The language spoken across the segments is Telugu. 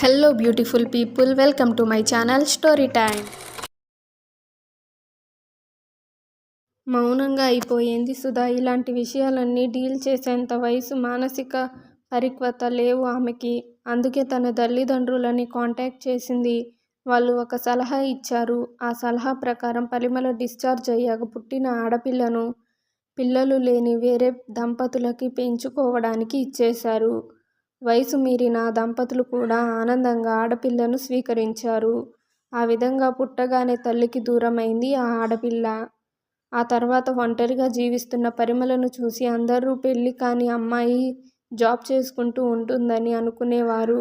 Hello beautiful people welcome to my channel story time మౌనంగా అయిపోయింది సుధా. ఇలాంటి విషయాలన్నీ డీల్ చేసేంత వయసు మానసిక పరిక్వత లేవు ఆమెకి. అందుకే తన తల్లిదండ్రులని కాంటాక్ట్ చేసింది. వాళ్ళు ఒక సలహా ఇచ్చారు. ఆ సలహా ప్రకారం పరిమళ డిశ్చార్జ్ అయ్యాక పుట్టిన ఆడపిల్లను పిల్లలు లేని వేరే దంపతులకి పెంచుకోవడానికి ఇచ్చేశారు. వయసు మీరిన దంపతులు కూడా ఆనందంగా ఆడపిల్లను స్వీకరించారు. ఆ విధంగా పుట్టగానే తల్లికి దూరమైంది ఆ ఆడపిల్ల. ఆ తర్వాత ఒంటరిగా జీవిస్తున్న పరిమళను చూసి అందరూ పెళ్ళి కాని అమ్మాయి జాబ్ చేసుకుంటూ ఉంటుందని అనుకునేవారు.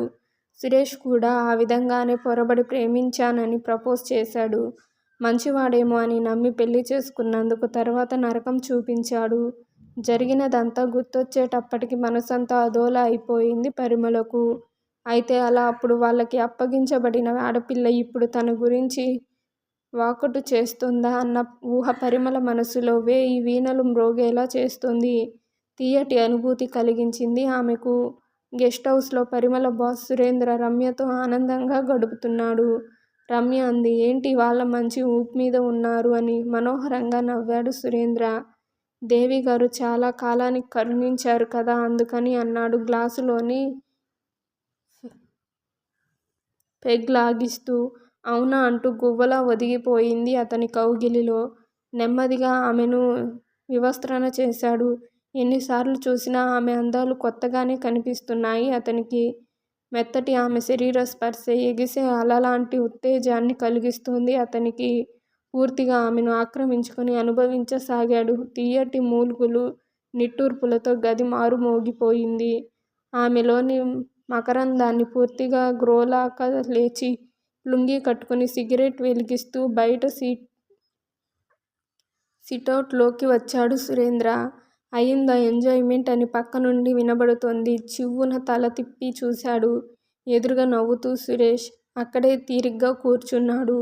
సురేష్ కూడా ఆ విధంగానే పొరబడి ప్రేమించానని ప్రపోజ్ చేశాడు. మంచివాడేమో అని నమ్మి పెళ్ళి చేసుకున్నందుకు తర్వాత నరకం చూపించాడు. జరిగినదంతా గుర్తొచ్చేటప్పటికి మనసంతా అదోలా అయిపోయింది పరిమళకు. అయితే అలా అప్పుడు వాళ్ళకి అప్పగించబడిన ఆడపిల్ల ఇప్పుడు తన గురించి వాకటు చేస్తుందా అన్న ఊహ పరిమళ మనసులో వేయి వీణలు మ్రోగేలా చేస్తుంది. తీయటి అనుభూతి కలిగించింది ఆమెకు. గెస్ట్ హౌస్లో పరిమళ బాస్ సురేంద్ర రమ్యతో ఆనందంగా గడుపుతున్నాడు. రమ్య అంది ఏంటి వాళ్ళ మంచి ఊపు మీద ఉన్నారు అని మనోహరంగా నవ్వాడు సురేంద్ర. దేవి గారు చాలా కాలానికి కరుణించారు కదా అందుకని అన్నాడు గ్లాసులోని పెగ్ లాగిస్తూ. అవునా అంటూ గువ్వలా ఒదిగిపోయింది అతని కౌగిలిలో. నెమ్మదిగా ఆమెను వివస్త్రణ చేశాడు. ఎన్నిసార్లు చూసినా ఆమె అందాలు కొత్తగానే కనిపిస్తున్నాయి. అతనికి మెత్తటి ఆమె శరీర స్పర్శ ఎగిసే అలలాంటి ఉత్తేజాన్ని కలిగిస్తుంది. అతనికి పూర్తిగా ఆమెను ఆక్రమించుకొని అనుభవించసాగాడు. తీయటి మూలుగులు నిట్టూర్పులతో గది మారుమోగిపోయింది. ఆమెలోని మకరందాన్ని పూర్తిగా గ్రోలాక లేచి లుంగీ కట్టుకుని సిగరెట్ వెలిగిస్తూ బయట సీట్ సిటౌట్లోకి వచ్చాడు సురేంద్ర. అయిందా ఎంజాయ్మెంట్ అని పక్క నుండి వినబడుతోంది. చివ్వున తల తిప్పి చూశాడు. ఎదురుగా నవ్వుతూ సురేష్ అక్కడే తీరిగ్గా కూర్చున్నాడు.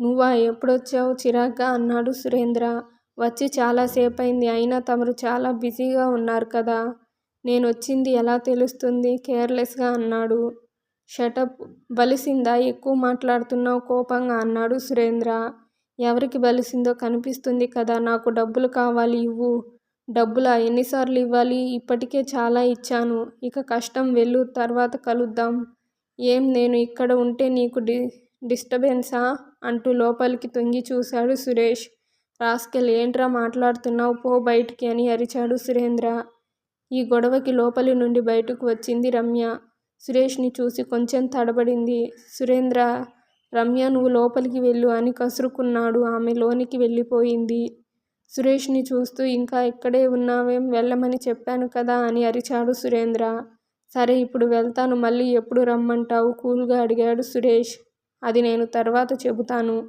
నువ్వా? ఎప్పుడొచ్చావు? చిరాగ్గా అన్నాడు సురేంద్ర. వచ్చి చాలాసేపయింది అయినా తమరు చాలా బిజీగా ఉన్నారు కదా. నేనొచ్చింది ఎలా తెలుస్తుంది? కేర్లెస్గా అన్నాడు. షటప్ బలిసిందా? ఎక్కువ మాట్లాడుతున్నావు కోపంగా అన్నాడు సురేంద్ర. ఎవరికి బలిసిందో కనిపిస్తుంది కదా. నాకు డబ్బులు కావాలి ఇవ్వు. డబ్బులా? ఎన్నిసార్లు ఇవ్వాలి ఇప్పటికే చాలా ఇచ్చాను. ఇక కష్టం వెళ్ళు తర్వాత కలుద్దాం. ఏం? నేను ఇక్కడ ఉంటే నీకు డి డిస్టర్బెన్సా అంటూ లోపలికి తొంగి చూశాడు సురేష్. రాస్కెల్ ఏంట్రా మాట్లాడుతున్నావు? పో బయటికి అని అరిచాడు సురేంద్ర. ఈ గొడవకి లోపలి నుండి బయటకు వచ్చింది రమ్య. సురేష్ని చూసి కొంచెం తడబడింది. సురేంద్ర రమ్య నువ్వు లోపలికి వెళ్ళు అని కసురుకున్నాడు. ఆమె లోనికి వెళ్ళిపోయింది. సురేష్ని చూస్తూ ఇంకా ఇక్కడే ఉన్నావేం? వెళ్ళమని చెప్పాను కదా అని అరిచాడు సురేంద్ర. సరే ఇప్పుడు వెళ్తాను. మళ్ళీ ఎప్పుడు రమ్మంటావు? కూల్గా అడిగాడు సురేష్. అది నేను తర్వాత చెబుతాను.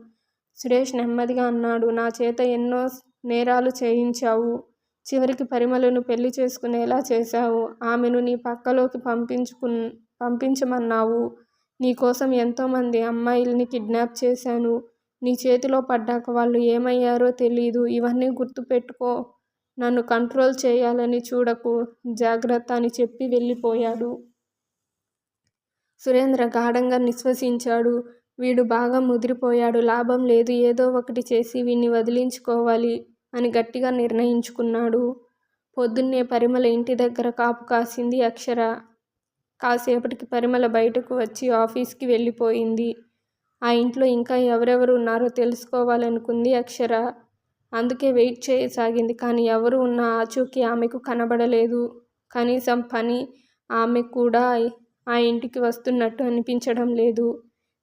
సురేష్ నెమ్మదిగా అన్నాడు నా చేత ఎన్నో నేరాలు చేయించావు. చివరికి పరిమళను పెళ్ళి చేసుకునేలా చేశావు. ఆమెను నీ పక్కలోకి పంపించుకు పంపించమన్నావు. నీకోసం ఎంతోమంది అమ్మాయిల్ని కిడ్నాప్ చేశాను. నీ చేతిలో పడ్డాక వాళ్ళు ఏమయ్యారో తెలీదు. ఇవన్నీ గుర్తుపెట్టుకో. నన్ను కంట్రోల్ చేయాలని చూడకు. జాగ్రత్త అని చెప్పి వెళ్ళిపోయాడు. సురేంద్ర గాఢంగా నిశ్వసించాడు. వీడు బాగా ముదిరిపోయాడు లాభం లేదు ఏదో ఒకటి చేసి వీణ్ణి వదిలించుకోవాలి అని గట్టిగా నిర్ణయించుకున్నాడు. పొద్దున్నే పరిమళ ఇంటి దగ్గర కాపు కాసింది అక్షర. కాసేపటికి పరిమళ బయటకు వచ్చి ఆఫీస్కి వెళ్ళిపోయింది. ఆ ఇంట్లో ఇంకా ఎవరెవరు ఉన్నారో తెలుసుకోవాలనుకుంది అక్షర. అందుకే వెయిట్ చేయసాగింది కానీ ఎవరు ఉన్న ఆచూకీ ఆమెకు కనబడలేదు. కనీసం పని ఆమె కూడా ఆ ఇంటికి వస్తున్నట్టు అనిపించడం లేదు.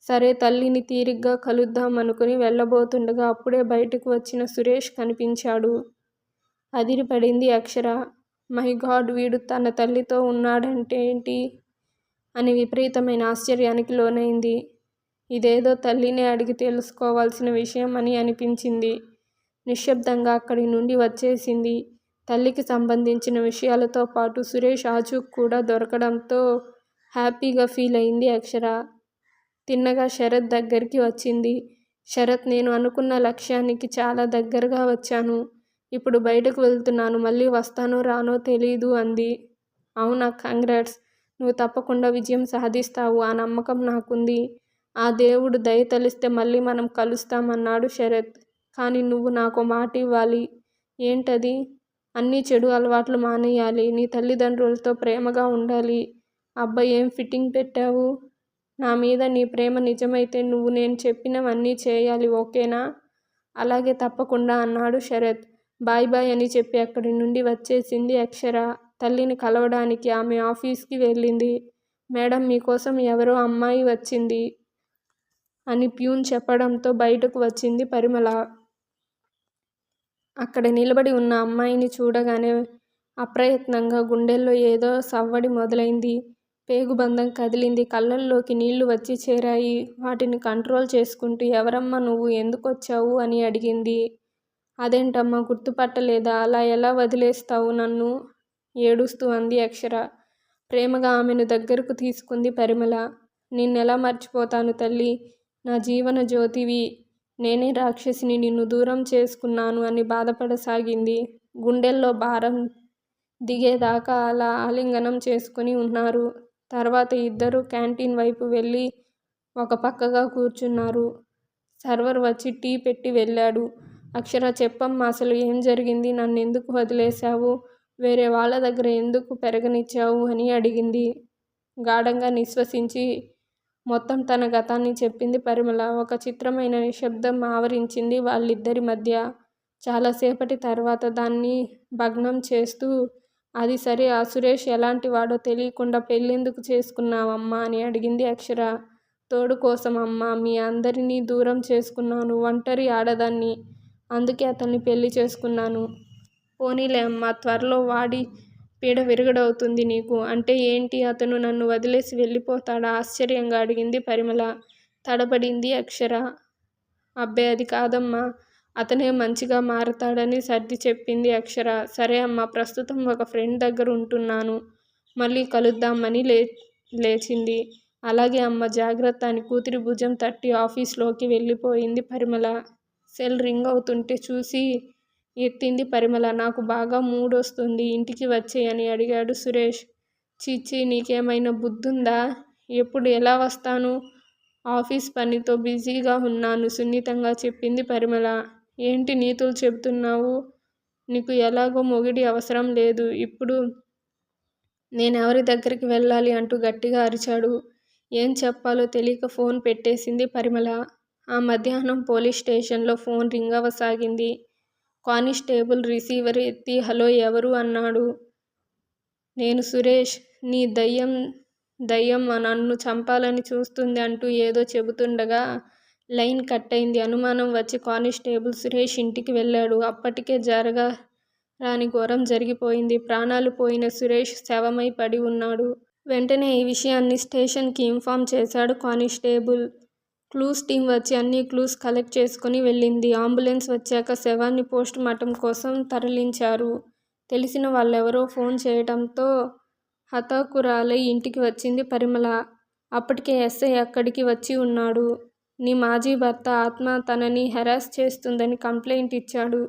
సరే తల్లిని తీరిగ్గా కలుద్దాం అనుకుని వెళ్ళబోతుండగా అప్పుడే బయటకు వచ్చిన సురేష్ కనిపించాడు. అదిరిపడింది అక్షర. మై గాడ్ వీడు తన తల్లితో ఉన్నాడంటే ఏంటి? అని విపరీతమైన ఆశ్చర్యానికి లోనైంది. ఇదేదో తల్లినే అడిగి తెలుసుకోవాల్సిన విషయం అని అనిపించింది. నిశ్శబ్దంగా అక్కడి నుండి వచ్చేసింది. తల్లికి సంబంధించిన విషయాలతో పాటు సురేష్ ఆచూక్ కూడా దొరకడంతో హ్యాపీగా ఫీల్ అయింది అక్షర. తిన్నగా శరత్ దగ్గరికి వచ్చింది. శరత్ నేను అనుకున్న లక్ష్యానికి చాలా దగ్గరగా వచ్చాను. ఇప్పుడు బయటకు వెళ్తున్నాను. మళ్ళీ వస్తానో రానో తెలీదు అంది. అవునా కంగ్రాట్స్. నువ్వు తప్పకుండా విజయం సాధిస్తావు. ఆ నమ్మకం నాకుంది. ఆ దేవుడు దయ తలిస్తే మళ్ళీ మనం కలుస్తామన్నాడు శరత్. కానీ నువ్వు నాకు మాట ఇవ్వాలి. ఏంటది? అన్నీ చెడు అలవాట్లు మానేయాలి. నీ తల్లిదండ్రులతో ప్రేమగా ఉండాలి. అబ్బాయి ఏం ఫిట్టింగ్ పెట్టావు? నా మీద నీ ప్రేమ నిజమైతే నువ్వు నేను చెప్పినవన్నీ చేయాలి ఓకేనా? అలాగే తప్పకుండా అన్నాడు శరత్. బాయ్ బాయ్ అని చెప్పి అక్కడి నుండి వచ్చేసింది అక్షర. తల్లిని కలవడానికి ఆమె ఆఫీస్కి వెళ్ళింది. మేడం మీకోసం ఎవరో అమ్మాయి వచ్చింది అని ప్యూన్ చెప్పడంతో బయటకు వచ్చింది పరిమళ. అక్కడ నిలబడి ఉన్న అమ్మాయిని చూడగానే అప్రయత్నంగా గుండెల్లో ఏదో సవ్వడి మొదలైంది. పేగుబంధం కదిలింది. కళ్ళల్లోకి నీళ్ళు వచ్చి చేరాయి. వాటిని కంట్రోల్ చేసుకుంటూ ఎవరమ్మా నువ్వు? ఎందుకొచ్చావు? అని అడిగింది. అదేంటమ్మా? గుర్తుపట్టలేదా? అలా ఎలా వదిలేస్తావు నన్ను? ఏడుస్తూ అంది అక్షర. ప్రేమగా ఆమెను దగ్గరకు తీసుకుంది పరిమళ. నిన్నెలా మర్చిపోతాను తల్లి? నా జీవన జ్యోతివి. నేనే రాక్షసిని నిన్ను దూరం చేసుకున్నాను అని బాధపడసాగింది. గుండెల్లో భారం దిగేదాకా అలా ఆలింగనం చేసుకుని ఉన్నారు. తర్వాత ఇద్దరు క్యాంటీన్ వైపు వెళ్ళి ఒక పక్కగా కూర్చున్నారు. సర్వర్ వచ్చి టీ పెట్టి వెళ్ళాడు. అక్షర చెప్పమ్మా అసలు ఏం జరిగింది? నన్ను ఎందుకు వదిలేశావు? వేరే వాళ్ళ దగ్గర ఎందుకు పెరగనిచ్చావు? అని అడిగింది. గాఢంగా నిశ్వసించి మొత్తం తన గతాన్ని చెప్పింది పరిమళ. ఒక చిత్రమైన నిశ్శబ్దం ఆవరించింది వాళ్ళిద్దరి మధ్య. చాలాసేపటి తర్వాత దాన్ని భగ్నం చేస్తూ అది సరే ఆ సురేష్ ఎలాంటి వాడో తెలియకుండా పెళ్ళెందుకు చేసుకున్నావమ్మా అని అడిగింది అక్షర. తోడు కోసం అమ్మ మీ అందరినీ దూరం చేసుకున్నాను ఒంటరి ఆడదాన్ని. అందుకే అతన్ని పెళ్ళి చేసుకున్నాను. పోనీలే అమ్మ త్వరలో వాడి పీడ విరగడవుతుంది నీకు. అంటే ఏంటి? అతను నన్ను వదిలేసి వెళ్ళిపోతాడా? ఆశ్చర్యంగా అడిగింది పరిమళ. తడబడింది అక్షర. అబ్బే అది కాదమ్మా. అతనే మంచిగా మారతాడని సర్ది చెప్పింది అక్షర. సరే అమ్మ ప్రస్తుతం ఒక ఫ్రెండ్ దగ్గర ఉంటున్నాను. మళ్ళీ కలుద్దామని లే లేచింది. అలాగే అమ్మ జాగ్రత్త అని కూతురి భుజం తట్టి ఆఫీస్లోకి వెళ్ళిపోయింది పరిమళ. సెల్ రింగ్ అవుతుంటే చూసి ఎత్తింది పరిమళ. నాకు బాగా మూడ్ వస్తుంది ఇంటికి వచ్చేయని అడిగాడు సురేష్. చీచి నీకేమైనా బుద్ధుందా? ఎప్పుడు ఎలా వస్తాను? ఆఫీస్ పనితో బిజీగా ఉన్నాను సున్నితంగా చెప్పింది పరిమళ. ఏంటి నీతులు చెబుతున్నావు నీకు ఎలాగో మొగిడి అవసరం లేదు. ఇప్పుడు నేనెవరి దగ్గరికి వెళ్ళాలి అంటూ గట్టిగా అరిచాడు. ఏం చెప్పాలో తెలియక ఫోన్ పెట్టేసింది పరిమళ. ఆ మధ్యాహ్నం పోలీస్ స్టేషన్లో ఫోన్ రింగ్ అవ్వసాగింది. కానిస్టేబుల్ రిసీవర్ ఎత్తి హలో ఎవరు? అన్నాడు. నేను సురేష్. నీ దయ్యం దయ్యం నన్ను చంపాలని చూస్తుంది అంటూ ఏదో చెబుతుండగా లైన్ కట్ అయింది అనుమానం వచ్చి కానిస్టేబుల్ సురేష్ ఇంటికి వెళ్ళాడు. అప్పటికే జరగా రాని ఘోరం జరిగిపోయింది. ప్రాణాలు పోయిన సురేష్ శవమై పడి ఉన్నాడు. వెంటనే ఈ విషయాన్ని స్టేషన్కి ఇన్ఫామ్ చేశాడు కానిస్టేబుల్. క్లూస్ టీం వచ్చి అన్ని క్లూస్ కలెక్ట్ చేసుకుని వెళ్ళింది. అంబులెన్స్ వచ్చాక శవాన్ని పోస్ట్ మార్టం కోసం తరలించారు. తెలిసిన వాళ్ళెవరో ఫోన్ చేయడంతో హతాకురాలై ఇంటికి వచ్చింది పరిమళ. అప్పటికే ఎస్ఐ అక్కడికి వచ్చి ఉన్నాడు. నీ మాజీ భర్త ఆత్మ తనని హెరాస్ చేస్తుందని కంప్లైంట్ ఇచ్చాడు.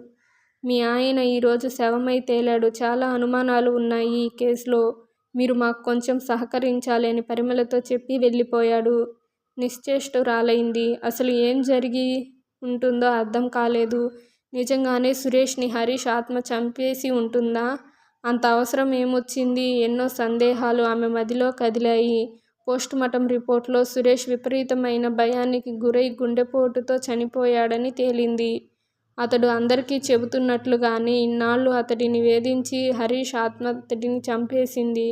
మీ ఆయన ఈరోజు శవమై తేలాడు. చాలా అనుమానాలు ఉన్నాయి ఈ కేసులో. మీరు మాకు కొంచెం సహకరించాలి అని పరిమళతో చెప్పి వెళ్ళిపోయాడు. నిశ్చేష్టురాలైంది. అసలు ఏం జరిగి ఉంటుందో అర్థం కాలేదు. నిజంగానే సురేష్ని హరీష్ ఆత్మ చంపేసి ఉంటుందా? అంత అవసరం ఏమొచ్చింది? ఎన్నో సందేహాలు ఆమె మదిలో కదిలాయి. పోస్టుమార్టం రిపోర్ట్లో సురేష్ విపరీతమైన భయానికి గురై గుండెపోటుతో చనిపోయాడని తేలింది. అతడు అందరికీ చెబుతున్నట్లుగానే ఇన్నాళ్ళు అతడిని వేధించి హరీష్ ఆత్మ అతడిని చంపేసింది.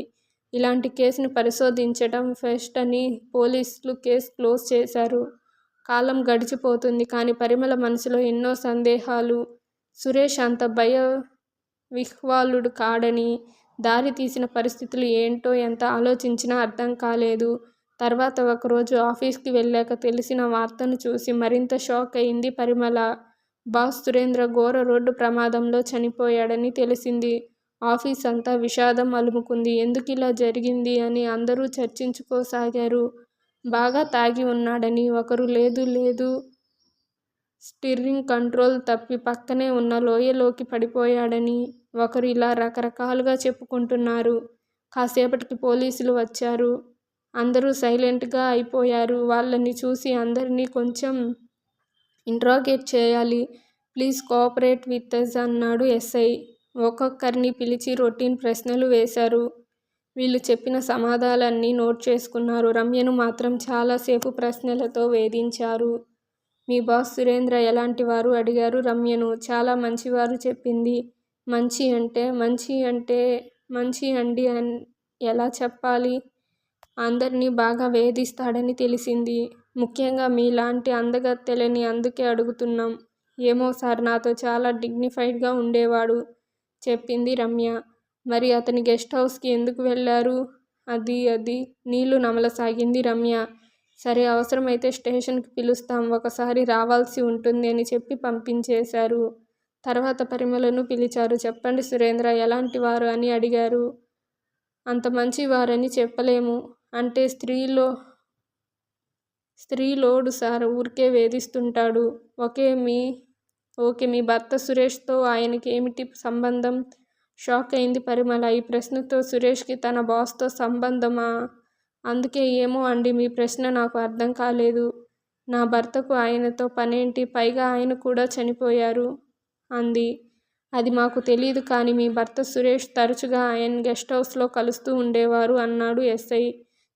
ఇలాంటి కేసును పరిశోధించడం ఫెస్ట్ అని పోలీసులు కేసు క్లోజ్ చేశారు. కాలం గడిచిపోతుంది కానీ పరిమళ మనసులో ఎన్నో సందేహాలు. సురేష్ అంత భయ విహ్వాలుడు కాడని దారి తీసిన పరిస్థితులు ఏంటో ఎంత ఆలోచించినా అర్థం కాలేదు. తర్వాత ఒకరోజు ఆఫీస్కి వెళ్ళాక తెలిసిన వార్తను చూసి మరింత షాక్ అయింది పరిమళ. బాస్ సురేంద్ర ఘోర రోడ్డు ప్రమాదంలో చనిపోయాడని తెలిసింది. ఆఫీస్ అంతా విషాదం అలుముకుంది. ఎందుకు ఇలా జరిగింది అని అందరూ చర్చించుకోసాగారు. బాగా తాగి ఉన్నాడని ఒకరు లేదు లేదు స్టీరింగ్ కంట్రోల్ తప్పి పక్కనే ఉన్న లోయలోకి పడిపోయాడని ఒకరు ఇలా రకరకాలుగా చెప్పుకుంటున్నారు. కాసేపటికి పోలీసులు వచ్చారు. అందరూ సైలెంట్గా అయిపోయారు. వాళ్ళని చూసి అందరినీ కొంచెం ఇంట్రాగేట్ చేయాలి. ప్లీజ్ కోఆపరేట్ విత్ అస్ అన్నాడు ఎస్ఐ. ఒక్కొక్కరిని పిలిచి రొటీన్ ప్రశ్నలు వేశారు. వీళ్ళు చెప్పిన సమాధానాలన్నీ నోట్ చేసుకున్నారు. రమ్యను మాత్రం చాలాసేపు ప్రశ్నలతో వేధించారు. మీ బాస్ సురేంద్ర ఎలాంటి వారు? అడిగారు రమ్యను. చాలా మంచివారు చెప్పింది. మంచి అంటే మంచి అంటే మంచి అండి అన్ ఎలా చెప్పాలి? అందరినీ బాగా వేధిస్తాడని తెలిసింది. ముఖ్యంగా మీలాంటి అందగత్తెలని అందుకే అడుగుతున్నాం. ఏమో సార్ నాతో చాలా డిగ్నిఫైడ్గా ఉండేవాడు చెప్పింది రమ్య. మరి అతని గెస్ట్ హౌస్కి ఎందుకు వెళ్ళారు? అది అది నీళ్ళు నమలసాగింది రమ్య. సరే అవసరమైతే స్టేషన్కి పిలుస్తాం. ఒకసారి రావాల్సి ఉంటుంది అని చెప్పి పంపించేశారు. తర్వాత పరిమళను పిలిచారు. చెప్పండి సురేంద్ర ఎలాంటి వారు అని అడిగారు. అంత మంచి వారని చెప్పలేము. అంటే స్త్రీలో స్త్రీలోడు సార్ ఊరికే వేధిస్తుంటాడు. ఒకే మీ ఓకే మీ భర్త సురేష్తో ఆయనకి ఏమిటి సంబంధం? షాక్ అయింది పరిమళ. ఈ ప్రశ్నతో సురేష్కి తన బాస్తో సంబంధమా? అందుకే ఏమో అండి మీ ప్రశ్న నాకు అర్థం కాలేదు. నా భర్తకు ఆయనతో పనేంటి? పైగా ఆయన కూడా చనిపోయారు అంది. అది మాకు తెలియదు కానీ మీ భర్త సురేష్ తరచుగా ఆయన గెస్ట్ హౌస్లో కలుస్తూ ఉండేవారు అన్నాడు ఎస్ఐ.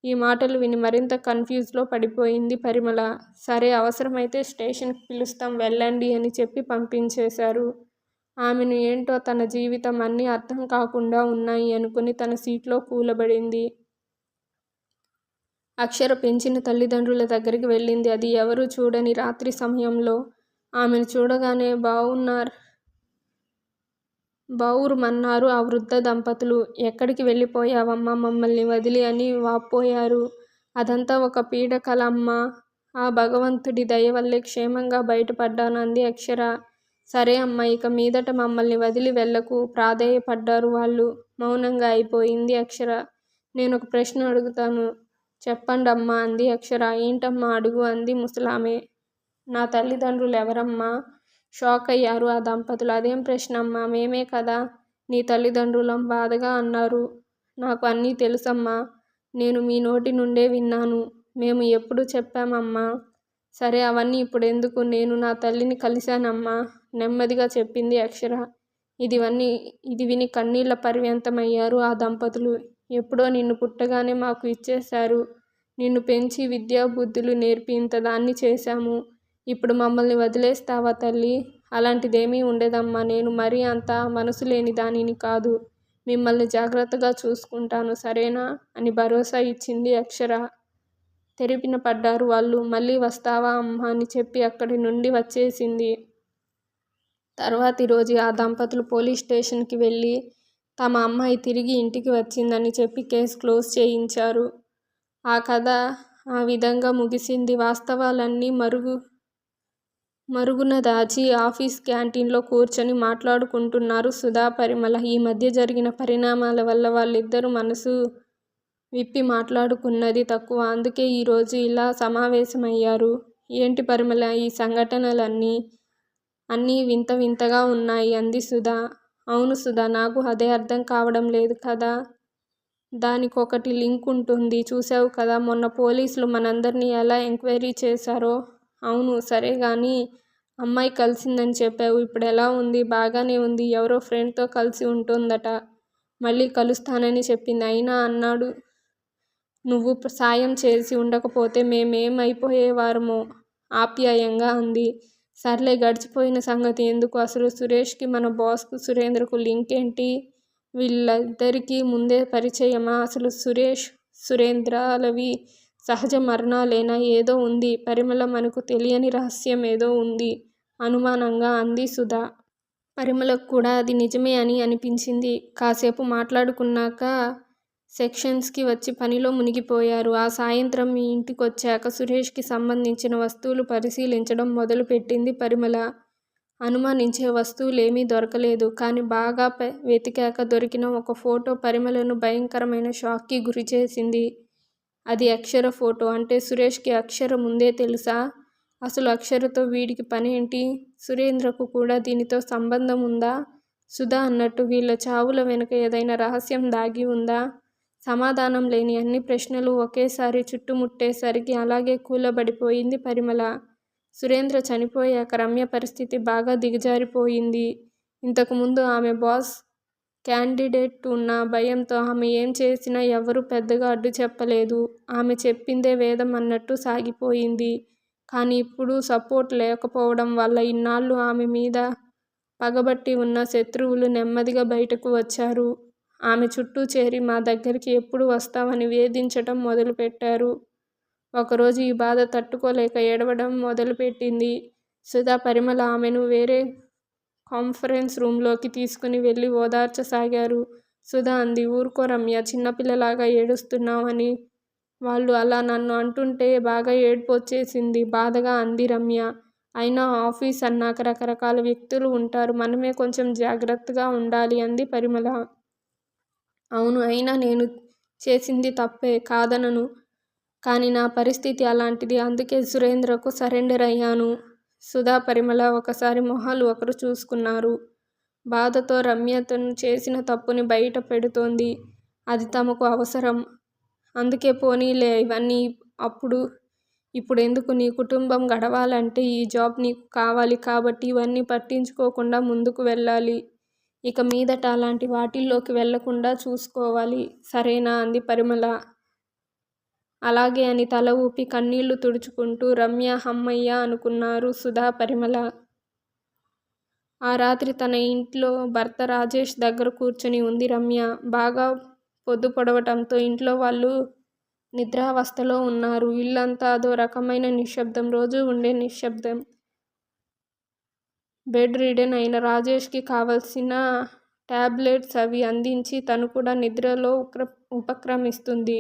ఈ మాటలు విని మరింత కన్ఫ్యూజ్లో పడిపోయింది పరిమళ. సరే అవసరమైతే స్టేషన్కి పిలుస్తాం వెళ్ళండి అని చెప్పి పంపించేశారు. ఆమెను ఏంటో తన జీవితం అన్నీ అర్థం కాకుండా ఉన్నాయి అనుకుని తన సీట్లో కూలబడింది. అక్షర పెంచిన తల్లిదండ్రుల దగ్గరికి వెళ్ళింది. అది ఎవరు చూడని రాత్రి సమయంలో ఆమెను చూడగానే బావున్నారు బావురుమన్నారు ఆ వృద్ధ దంపతులు. ఎక్కడికి వెళ్ళిపోయావమ్మా మమ్మల్ని వదిలి అని వాపోయారు. అదంతా ఒక పీడకలమ్మ. ఆ భగవంతుడి దయ వల్లే క్షేమంగా బయటపడ్డాను అంది అక్షర. సరే అమ్మా ఇక మీదట మమ్మల్ని వదిలి వెళ్ళకు. ప్రాధేయపడ్డారు వాళ్ళు. మౌనంగా అయిపోయింది అక్షర. నేను ఒక ప్రశ్న అడుగుతాను. చెప్పండమ్మా అంది అక్షర. ఏంటమ్మా అడుగు అంది ముసలామె. నా తల్లిదండ్రులు ఎవరమ్మా? షాక్ అయ్యారు ఆ దంపతులు. అదేం ప్రశ్న అమ్మా మేమే కదా నీ తల్లిదండ్రులం బాధగా అన్నారు. నాకు అన్నీ తెలుసమ్మా. నేను మీ నోటి నుండే విన్నాను. మేము ఎప్పుడు చెప్పామమ్మా? సరే అవన్నీ ఇప్పుడు ఎందుకు? నేను నా తల్లిని కలిశానమ్మా నెమ్మదిగా చెప్పింది అక్షర. ఇదివన్నీ ఇది విని కన్నీళ్ళ పర్యంతమయ్యారు ఆ దంపతులు. ఎప్పుడో నిన్ను పుట్టగానే మాకు ఇచ్చేశారు. నిన్ను పెంచి విద్యా బుద్ధులు నేర్పి చేశాము. ఇప్పుడు మమ్మల్ని వదిలేస్తావా తల్లి? అలాంటిదేమీ ఉండేదమ్మా. నేను మరీ అంత మనసు లేని దానిని కాదు. మిమ్మల్ని జాగ్రత్తగా చూసుకుంటాను సరేనా? అని భరోసా ఇచ్చింది అక్షర. తెరిపిన పడ్డారు వాళ్ళు. మళ్ళీ వస్తావా అమ్మా? అని చెప్పి అక్కడి నుండి వచ్చేసింది. తర్వాతి రోజు ఆ దంపతులు పోలీస్ స్టేషన్కి వెళ్ళి తమ అమ్మాయి తిరిగి ఇంటికి వచ్చిందని చెప్పి కేసు క్లోజ్ చేయించారు. ఆ కథ ఆ విధంగా ముగిసింది. వాస్తవాలన్నీ మరుగు మరుగున దాచి ఆఫీస్ క్యాంటీన్లో కూర్చొని మాట్లాడుకుంటున్నారు సుధా పరిమళ. ఈ మధ్య జరిగిన పరిణామాల వల్ల వాళ్ళిద్దరూ మనసు విప్పి మాట్లాడుకున్నది తక్కువ. అందుకే ఈరోజు ఇలా సమావేశమయ్యారు. ఏంటి పరిమళ ఈ సంఘటనలన్నీ అన్నీ వింత వింతగా ఉన్నాయి అంది సుధా. అవును సుధా నాకు అదే అర్థం కావడం లేదు కదా? దానికొకటి లింక్ ఉంటుంది చూసావు కదా? మొన్న పోలీసులు మనందరినీ ఎలా ఎంక్వైరీ చేశారో? అవును సరే కానీ అమ్మాయి కలిసిందని చెప్పావు. ఇప్పుడు ఎలా ఉంది? బాగానే ఉంది. ఎవరో ఫ్రెండ్తో కలిసి ఉంటుందట. మళ్ళీ కలుస్తానని చెప్పింది. అయినా అన్నాడు నువ్వు సాయం చేసి ఉండకపోతే మేమేమైపోయేవారమో? ఆప్యాయంగా అంది. సర్లే గడిచిపోయిన సంగతి ఎందుకు? అసలు సురేష్కి మన బాస్కు సురేంద్రకు లింక్ ఏంటి? వీళ్ళిద్దరికీ ముందే పరిచయమా? అసలు సురేష్ సురేంద్రాలవి సహజ మరణాలేనా? ఏదో ఉంది. పరిమళ మనకు తెలియని రహస్యం ఏదో ఉంది. అనుమానంగా అంది సుధా. పరిమళకు కూడా అది నిజమే అని అనిపించింది. కాసేపు మాట్లాడుకున్నాక సెక్షన్స్కి వచ్చి పనిలో మునిగిపోయారు. ఆ సాయంత్రం మీ ఇంటికొచ్చాక సురేష్కి సంబంధించిన వస్తువులు పరిశీలించడం మొదలుపెట్టింది పరిమళ. అనుమానించే వస్తువులేమీ దొరకలేదు. కానీ బాగా వెతికాక దొరికిన ఒక ఫోటో పరిమళను భయంకరమైన షాక్కి గురిచేసింది అది అక్షర ఫోటో. అంటే సురేష్కి అక్షర ముందే తెలుసా? అసలు అక్షరతో వీడికి పనేంటి సురేంద్రకు కూడా దీనితో సంబంధం ఉందా? సుధా అన్నట్టు వీళ్ళ చావుల వెనుక ఏదైనా రహస్యం దాగి ఉందా? సమాధానం లేని అన్ని ప్రశ్నలు ఒకేసారి చుట్టుముట్టేసరికి అలాగే కూలబడిపోయింది పరిమళ. సురేంద్ర చనిపోయాక రమ్య పరిస్థితి బాగా దిగజారిపోయింది. ఇంతకుముందు ఆమె బాస్ క్యాండిడేట్ ఉన్న భయంతో ఆమె ఏం చేసినా ఎవరూ పెద్దగా అడ్డు చెప్పలేదు. ఆమె చెప్పిందే వేదం అన్నట్టు సాగిపోయింది. కానీ ఇప్పుడు సపోర్ట్ లేకపోవడం వల్ల ఇన్నాళ్ళు ఆమె మీద పగబట్టి ఉన్న శత్రువులు నెమ్మదిగా బయటకు వచ్చారు. ఆమె చుట్టూ చేరి మా దగ్గరికి ఎప్పుడు వస్తావని వేధించటం మొదలుపెట్టారు. ఒకరోజు ఈ బాధ తట్టుకోలేక ఏడవడం మొదలుపెట్టింది. సుధా, పరిమళ ఆమెను వేరే కాన్ఫరెన్స్ రూంలోకి తీసుకుని వెళ్ళి ఓదార్చసాగారు. సుధా అంది. ఊరుకో రమ్య చిన్నపిల్లలాగా ఏడుస్తున్నామని వాళ్ళు అలా నన్ను అంటుంటే బాగా ఏడుపు వచ్చేసింది బాధగా అంది రమ్య. అయినా ఆఫీస్ అన్నాక రకరకాల వ్యక్తులు ఉంటారు. మనమే కొంచెం జాగ్రత్తగా ఉండాలి అంది పరిమళ. అవును అయినా నేను చేసింది తప్పే కాదనను. కానీ నా పరిస్థితి అలాంటిది. అందుకే సురేంద్రకు సరెండర్ అయ్యాను. సుధా, పరిమళ ఒకసారి మొహాలు ఒకరు చూసుకున్నారు. బాధతో రమ్య తను చేసిన తప్పుని బయట పెడుతోంది. అది తమకు అవసరం. అందుకే పోనీలే ఇవన్నీ అప్పుడు ఇప్పుడు ఎందుకు నీ కుటుంబం గడవాలంటే ఈ జాబ్ నీకు కావాలి కాబట్టి ఇవన్నీ పట్టించుకోకుండా ముందుకు వెళ్ళాలి. ఇక మీదట అలాంటి వాటిల్లోకి వెళ్ళకుండా చూసుకోవాలి. సరేనా అంది పరిమళ. అలాగే అని తల ఊపి కన్నీళ్ళు తుడుచుకుంటూ రమ్య హమ్మయ్య అనుకున్నారు సుధా, పరిమళ. ఆ రాత్రి తన ఇంట్లో భర్త రాజేష్ దగ్గర కూర్చుని ఉంది రమ్య. బాగా పొద్దు పొడవటంతో ఇంట్లో వాళ్ళు నిద్రావస్థలో ఉన్నారు. ఇల్లంతా అదో రకమైన నిశ్శబ్దం. రోజూ ఉండే నిశ్శబ్దం. బెడ్ రిడెన్ అయిన రాజేష్కి కావలసిన కావాల్సిన అవి అందించి తను కూడా నిద్రలో ఉపక్రమిస్తుంది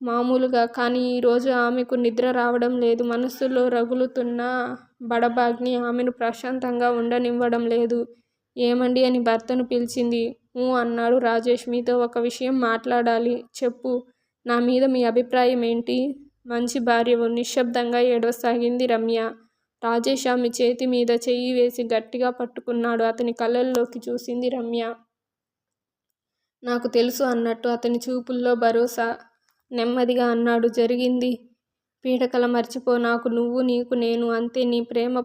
మామూలుగా. కానీ ఈరోజు ఆమెకు నిద్ర రావడం లేదు. మనస్సులో రగులుతున్న బడబాగ్ని ఆమెను ప్రశాంతంగా ఉండనివ్వడం లేదు. ఏమండి అని భర్తను పిలిచింది. ఊ అన్నాడు రాజేష్. మీతో ఒక విషయం మాట్లాడాలి. చెప్పు. నా మీద మీ అభిప్రాయం ఏంటి? మంచి భార్యవు నిశ్శబ్దంగా ఏడవసాగింది రమ్య. రాజేష్ ఆమె చేతి మీద చెయ్యి వేసి గట్టిగా పట్టుకున్నాడు. అతని కళ్ళల్లోకి చూసింది రమ్య. నాకు తెలుసు అన్నట్టు అతని చూపుల్లో భరోసా. నెమ్మదిగా అన్నాడు. జరిగింది పీడకల మర్చిపో. నాకు నువ్వు నీకు నేను అంతే నీ ప్రేమ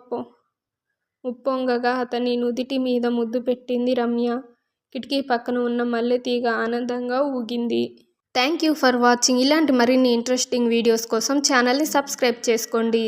ఉప్పొంగగా అతని నుదిటి మీద ముద్దు పెట్టింది రమ్య. కిటికీ పక్కన ఉన్న మల్లెతీగ ఆనందంగా ఊగింది. థ్యాంక్ యూ ఫర్ వాచింగ్ ఇలాంటి మరిన్ని ఇంట్రెస్టింగ్ వీడియోస్ కోసం ఛానల్ని సబ్స్క్రైబ్ చేసుకోండి.